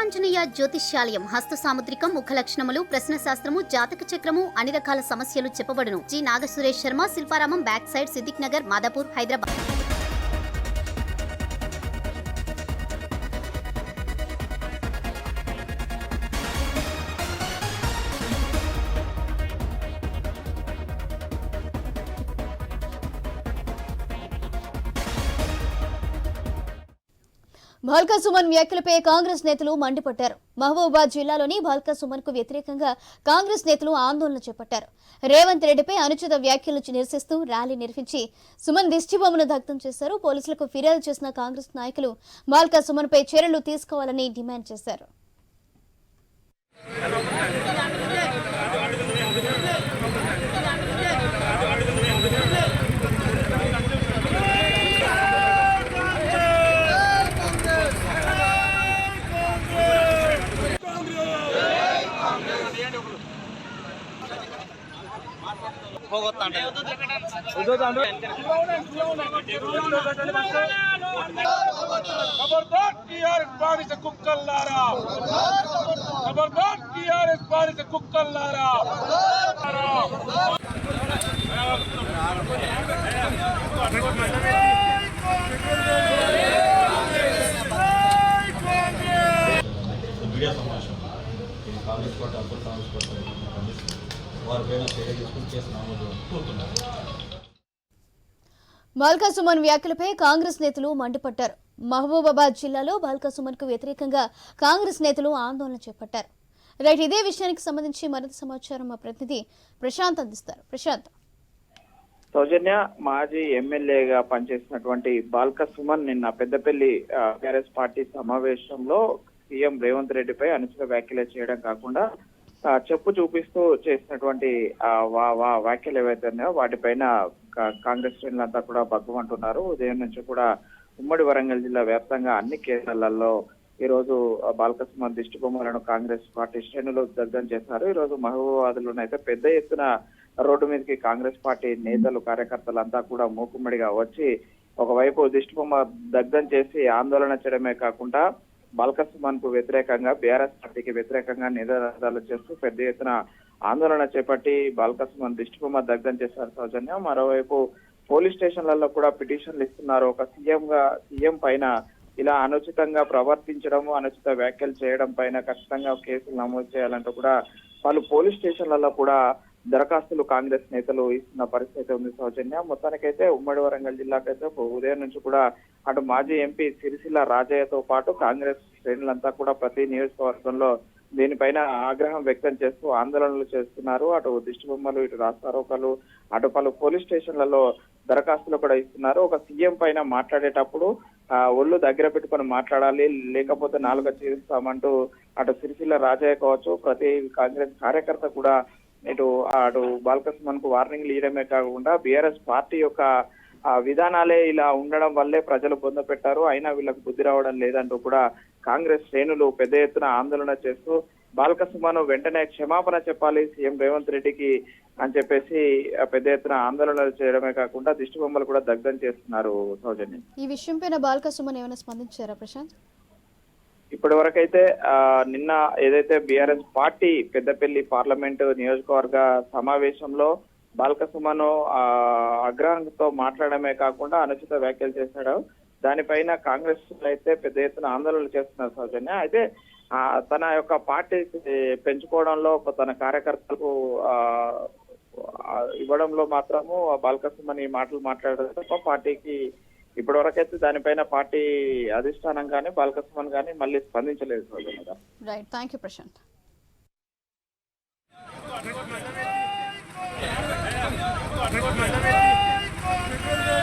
ఆంజనేయ జ్యోతిష్యాలయం హస్త సాముద్రికం ముఖ లక్షణములు ప్రశ్న శాస్త్రము జాతక చక్రము అన్ని రకాల సమస్యలు చెప్పబడును. G. Nagasuresh Sharma Shilparamam back side Siddiq Nagar Madhapur Hyderabad. Balka Suman వ్యాఖ్యలపై కాంగ్రెస్ నేతలు మండిపడ్డారు. మహబూబాబాద్ జిల్లాలోని భాల్కా సుమన్కు వ్యతిరేకంగా కాంగ్రెస్ నేతలు ఆందోళన చేపట్టారు. రేవంత్ రెడ్డిపై అనుచిత వ్యాఖ్యలు నిరసిస్తూ ర్యాలీ నిర్వహించి సుమన్ దిష్టిబొమ్మను దగ్ధం చేశారు. పోలీసులకు ఫిర్యాదు చేసిన కాంగ్రెస్ నాయకులు భాల్కా సుమన్ పై చర్యలు తీసుకోవాలని డిమాండ్ చేశారు. खबरदार की यार వారిపైన చర్య తీసుకుని కేసు నమోదు కోరుతున్నారు బాల్కా సుమన్ వ్యాఖ్యలపై కాంగ్రెస్ నేతలు మండిపడ్డారు. మహబూబాబాద్ జిల్లాలో బాల్కా సుమన్కు వ్యతిరేకంగా కాంగ్రెస్ నేతలు ఆందోళన చేపట్టారు. రైట్ ఇదే విషయానికి సంబంధించి మరింత సమాచారం మా ప్రతినిధి ప్రశాంత్ అందిస్తారు. ప్రశాంత్. సౌజన్య మాజీ ఎమ్మెల్యేగా పనిచేసినటువంటి బాల్క సుమన్ నిన్న పెద్దపల్లి టీఆర్ఎస్ పార్టీ సమావేశంలో సీఎం రేవంత్ రెడ్డిపై అనుచిత వ్యాఖ్యలు చేయడం కాకుండా చెప్పు చూపిస్తూ చేసినటువంటి వా- వా- వ్యాఖ్యలు ఏవైతే ఉన్నాయో వాటిపైన కా- కాంగ్రెస్ శ్రేణులంతా కూడా భగ్గుమంటున్నారు. ఉదయం నుంచి కూడా ఉమ్మడి వరంగల్ జిల్లా వ్యాప్తంగా అన్ని కేంద్రాలలో ఈ రోజు బాలకృష్ణ దిష్టి బొమ్మలను కాంగ్రెస్ పార్టీ శ్రేణులు దగ్ధం చేశారు. ఈ రోజు మహబూబాబాద్లోనైతే పెద్ద ఎత్తున రోడ్డు మీదకి కాంగ్రెస్ పార్టీ నేతలు కార్యకర్తలంతా కూడా మూకుమ్మడిగా వచ్చి ఒకవైపు దిష్టి బొమ్మ దగ్ధం చేసి ఆందోళన చేయడమే కాకుండా బాల్క కు వ్యతిరేకంగా బీఆర్ఎస్ పార్టీకి వ్యతిరేకంగా నినాదాలు చేస్తూ పెద్ద ఎత్తున ఆందోళన చేపట్టి బాల్క సుమన్ దిష్టి బొమ్మ దగ్ధం చేశారు సౌజన్య. మరోవైపు పోలీస్ స్టేషన్లలో కూడా పిటిషన్లు ఇస్తున్నారు. ఒక సీఎం గా సీఎం పైన ఇలా అనుచితంగా ప్రవర్తించడము అనుచిత వ్యాఖ్యలు చేయడం పైన ఖచ్చితంగా కేసులు నమోదు చేయాలంటూ కూడా పలు పోలీస్ స్టేషన్లలో కూడా దరఖాస్తులు కాంగ్రెస్ నేతలు ఇస్తున్న పరిస్థితి ఉంది సౌజన్య. మొత్తానికైతే ఉమ్మడి వరంగల్ జిల్లాకైతే ఉదయం నుంచి కూడా అటు మాజీ ఎంపీ సిరిసిల్ల రాజయ్యతో పాటు కాంగ్రెస్ శ్రేణులంతా కూడా ప్రతి నియోజకవర్గంలో దీనిపైన ఆగ్రహం వ్యక్తం చేస్తూ ఆందోళనలు చేస్తున్నారు. అటు దిష్టి బొమ్మలు ఇటు రాస్తారోకలు అటు పలు పోలీస్ స్టేషన్లలో దరఖాస్తులు కూడా ఇస్తున్నారు. ఒక సీఎం పైన మాట్లాడేటప్పుడు ఆ, ఒళ్ళు దగ్గర పెట్టుకొని మాట్లాడాలి లేకపోతే నాలుగ చీరుస్తామంటూ అటు సిరిసిల్ల రాజయ్య కావచ్చు ప్రతి కాంగ్రెస్ కార్యకర్త కూడా ఇటు అటు బాలకృష్ణన్కు వార్నింగ్లు ఇవ్వడమే కాకుండా బీఆర్ఎస్ పార్టీ యొక్క ఆ విధానాలే ఇలా ఉండడం వల్లే ప్రజలు పొంద పెట్టారు. అయినా వీళ్ళకి బుద్ధి రావడం లేదంటూ కూడా కాంగ్రెస్ శ్రేణులు పెద్ద ఎత్తున ఆందోళన చేస్తూ బాలకృష్ణను వెంటనే క్షమాపణ చెప్పాలి సీఎం రేవంత్ రెడ్డికి అని చెప్పేసి పెద్ద ఎత్తున ఆందోళనలు చేయడమే కాకుండా దిష్టి బొమ్మలు కూడా దగ్ధం చేస్తున్నారు సౌజన్యం. ఈ విషయంపైన బాల్కా సుమన్ ఏమైనా స్పందించారా ప్రశాంత్? ఇప్పటి వరకైతే నిన్న ఏదైతే బీఆర్ఎస్ పార్టీ పెద్దపల్లి పార్లమెంట్ నియోజకవర్గ సమావేశంలో బాల్క సుమను ఆ, అగ్రహంతో మాట్లాడమే కాకుండా అనుచిత వ్యాఖ్యలు చేశాడు. దానిపైన కాంగ్రెస్ అయితే పెద్ద ఎత్తున ఆందోళనలు చేస్తున్నారు సౌజన్య. అయితే తన యొక్క పార్టీ పెంచుకోవడంలో తన కార్యకర్తలకు ఇవ్వడంలో మాత్రము బాలకృష్ణ ఈ మాటలు మాట్లాడడం తప్ప పార్టీకి ఇప్పటి వరకైతే దానిపైన పార్టీ అధిష్టానం కానీ బాలకృష్ణ కానీ మళ్ళీ స్పందించలేదు సోదరులు గారు. Right thank you Prashant Thank you.